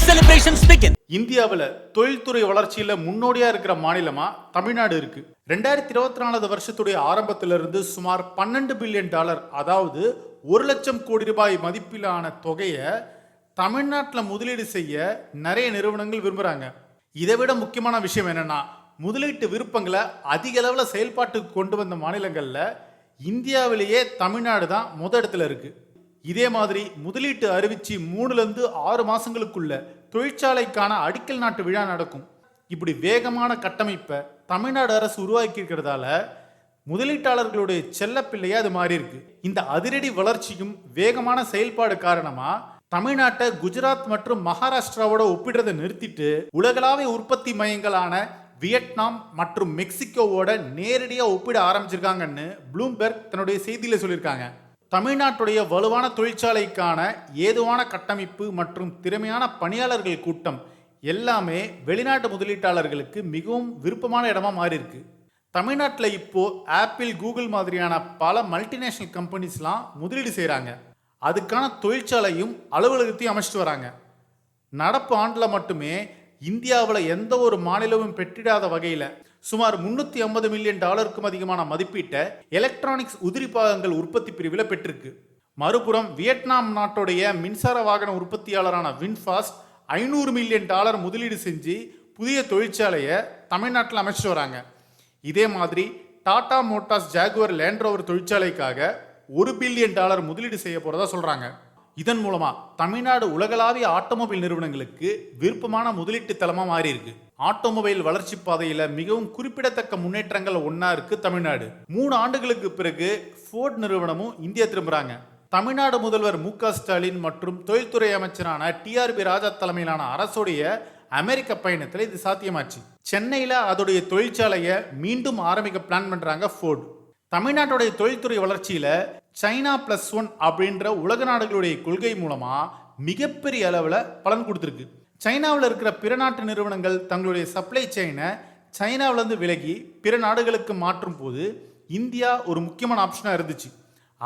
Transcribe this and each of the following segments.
Celebrations இந்தியாவில் தொழில்துறை வளர்ச்சியில் முன்னோடியாக இருக்கிற மாநிலமாக தமிழ்நாடு இருக்குது ரெண்டாயிரத்தி இருபத்தி நாலாவது வருஷத்துடைய ஆரம்பத்திலிருந்து சுமார் பன்னெண்டு பில்லியன் டாலர் அதாவது ஒரு லட்சம் கோடி ரூபாய் மதிப்பிலான தொகையை தமிழ்நாட்டில் முதலீடு செய்ய நிறைய நிறுவனங்கள் விரும்புகிறாங்க இதை விட முக்கியமான விஷயம் என்னன்னா முதலீட்டு விருப்பங்களை அதிக அளவில் செயல்பாட்டுக்கு கொண்டு வந்த மாநிலங்களில் இந்தியாவிலேயே தமிழ்நாடு தான் முதல் இடத்துல இருக்குது இதே மாதிரி முதலீட்டு அறிவிச்சு மூணுலேருந்து ஆறு மாசங்களுக்குள்ள தொழிற்சாலைக்கான அடிக்கல் நாட்டு விழா நடக்கும். இப்படி வேகமான கட்டமைப்பை தமிழ்நாடு அரசு உருவாக்கி இருக்கிறதால முதலீட்டாளர்களுடைய செல்லப்பிள்ளையா அது மாறி இருக்கு. இந்த அதிரடி வளர்ச்சியும் வேகமான செயல்பாடு காரணமா தமிழ்நாட்டை குஜராத் மற்றும் மகாராஷ்டிராவோட ஒப்பிடுறதை நிறுத்திட்டு உலகளாவிய உற்பத்தி மையங்களான வியட்நாம் மற்றும் மெக்சிகோவோட நேரடியாக ஒப்பிட ஆரம்பிச்சிருக்காங்கன்னு ப்ளூம்பெர்க் தன்னுடைய செய்தியில சொல்லியிருக்காங்க. தமிழ்நாட்டுடைய வலுவான தொழிற்சாலைக்கான ஏதுவான கட்டமைப்பு மற்றும் திறமையான பணியாளர்கள் கூட்டம் எல்லாமே வெளிநாட்டு முதலீட்டாளர்களுக்கு மிகவும் விருப்பமான இடமா மாறியிருக்கு. தமிழ்நாட்டில் இப்போ ஆப்பிள் கூகுள் மாதிரியான பல மல்டிநேஷனல் கம்பெனிஸ்லாம் முதலீடு செய்கிறாங்க அதுக்கான தொழிற்சாலையும் அலுவலகத்தையும் அமைச்சிட்டு வராங்க. நடப்பு ஆண்டில் மட்டுமே இந்தியாவில் எந்த ஒரு மாநிலமும் பெற்றிடாத வகையில் சுமார் முன்னூற்றி ஐம்பது மில்லியன் டாலருக்கும் அதிகமான மதிப்பீட்டை எலக்ட்ரானிக்ஸ் உதிரி பாகங்கள் உற்பத்தி பிரிவில் பெற்றிருக்கு. மறுபுறம் வியட்நாம் நாட்டுடைய மின்சார வாகன உற்பத்தியாளரான வின்ஃபாஸ்ட் ஐநூறு மில்லியன் டாலர் முதலீடு செஞ்சு புதிய தொழிற்சாலையை தமிழ்நாட்டில் அமைச்சிட்டு வராங்க. இதே மாதிரி Tata Motors Jaguar Land Rover தொழிற்சாலைக்காக ஒரு பில்லியன் டாலர் முதலீடு செய்ய போகிறதா சொல்கிறாங்க இதன் மூலமா தமிழ்நாடு உலகளாவிய ஆட்டோமொபைல் நிறுவனங்களுக்கு விருப்பமான முதலீட்டு தளமா மாறி இருக்கு ஆட்டோமொபைல் வளர்ச்சி பாதையில மிகவும் குறிப்பிடத்தக்க முன்னேற்றங்கள் ஒன்னா இருக்கு தமிழ்நாடு. மூணு ஆண்டுகளுக்கு பிறகு ஃபோர்ட் நிறுவனமும் இந்தியா திரும்புறாங்க. தமிழ்நாடு முதல்வர் மு க ஸ்டாலின் மற்றும் தொழில்துறை அமைச்சரான டிஆர்பி ராஜா தலைமையிலான அரசுடைய அமெரிக்க பயணத்தில் இது சாத்தியமாச்சு. சென்னையில் அதோடைய தொழிற்சாலையை மீண்டும் ஆரம்பிக்க பிளான் பண்ணுறாங்க ஃபோர்டு. தமிழ்நாட்டுடைய தொழில்துறை வளர்ச்சியில சைனா பிளஸ் ஒன் அப்படின்ற உலக நாடுகளுடைய கொள்கை மூலமா மிகப்பெரிய அளவில் பலன் கொடுத்துருக்கு. சைனாவில் இருக்கிற பிற நாட்டு நிறுவனங்கள் தங்களுடைய சப்ளை செயினை சைனாவிலேருந்து விலகி பிற நாடுகளுக்கு மாற்றும் போது இந்தியா ஒரு முக்கியமான ஆப்ஷனாக இருந்துச்சு.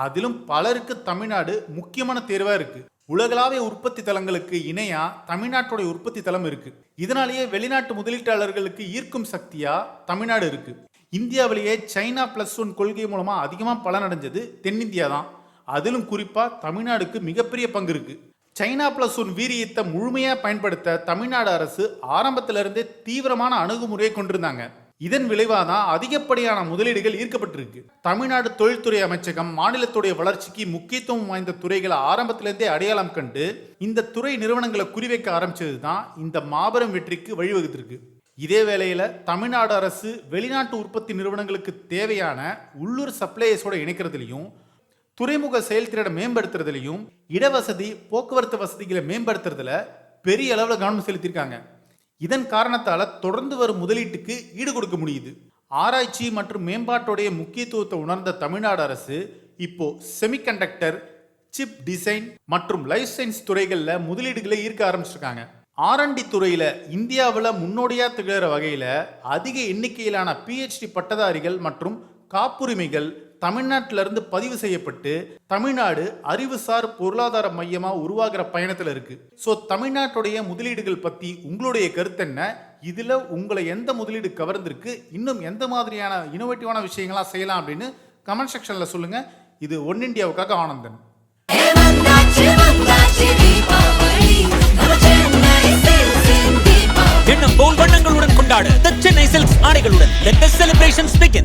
அதிலும் பலருக்கு தமிழ்நாடு முக்கியமான தேர்வாக இருக்கு. உலகளாவிய உற்பத்தி தலங்களுக்கு இணையா தமிழ்நாட்டுடைய உற்பத்தி தலம் இருக்கு. இதனாலேயே வெளிநாட்டு முதலீட்டாளர்களுக்கு ஈர்க்கும் சக்தியா தமிழ்நாடு இருக்கு. இந்தியாவிலேயே சைனா பிளஸ் ஒன் கொள்கை மூலமாக அதிகமாக பலனடைஞ்சது தென்னிந்தியா தான். அதிலும் குறிப்பாக தமிழ்நாடுக்கு மிகப்பெரிய பங்கு இருக்குது சைனா பிளஸ் ஒன் வீரியத்தை முழுமையாக பயன்படுத்த தமிழ்நாடு அரசு ஆரம்பத்திலிருந்தே தீவிரமான அணுகுமுறையை கொண்டிருந்தாங்க. இதன் விளைவாக தான் அதிகப்படியான முதலீடுகள் ஈர்க்கப்பட்டிருக்கு. தமிழ்நாடு தொழில்துறை அமைச்சகம் மாநிலத்துடைய வளர்ச்சிக்கு முக்கியத்துவம் வாய்ந்த துறைகளை ஆரம்பத்திலிருந்தே அடையாளம் கண்டு இந்த துறை நிறுவனங்களை குறிவைக்க ஆரம்பிச்சது தான் இந்த மாபெரும் வெற்றிக்கு வழிவகுத்திருக்கு. இதே வேளையில் தமிழ்நாடு அரசு வெளிநாட்டு உற்பத்தி நிறுவனங்களுக்கு தேவையான உள்ளூர் சப்ளையர்ஸோடு இணைக்கிறதுலையும் துறைமுக செயல்திறனை மேம்படுத்துறதுலையும் இடவசதி போக்குவரத்து வசதிகளை மேம்படுத்துறதுல பெரிய அளவில் கவனம் செலுத்தியிருக்காங்க. இதன் காரணத்தால் தொடர்ந்து வரும் முதலீட்டுக்கு ஈடு கொடுக்க முடியுது. ஆராய்ச்சி மற்றும் மேம்பாட்டுடைய முக்கியத்துவத்தை உணர்ந்த தமிழ்நாடு அரசு இப்போ செமிகண்டக்டர் சிப் டிசைன் மற்றும் லைஃப் சயின்ஸ் துறைகளில் முதலீடுகளை ஈர்க்க ஆரம்பிச்சிருக்காங்க. ஆர்என்டி துறையில் இந்தியாவில் முன்னோடியாக திகழற வகையில் அதிக எண்ணிக்கையிலான பிஹெச்டி பட்டதாரிகள் மற்றும் காப்புரிமைகள் தமிழ்நாட்டிலிருந்து பதிவு செய்யப்பட்டு தமிழ்நாடு அறிவுசார் பொருளாதார மையமாக உருவாகிற பயணத்தில் இருக்கு. ஸோ தமிழ்நாட்டுடைய முதலீடுகள் பற்றி உங்களுடைய கருத்து என்ன? இதில் உங்களை எந்த முதலீடு கவர்ந்திருக்கு? இன்னும் எந்த மாதிரியான இனோவேட்டிவான விஷயங்களாக செய்யலாம் அப்படின்னு கமெண்ட் செக்ஷனில் சொல்லுங்கள் இது ஒன் இந்தியாவுக்காக Anandan. Let the celebrations begin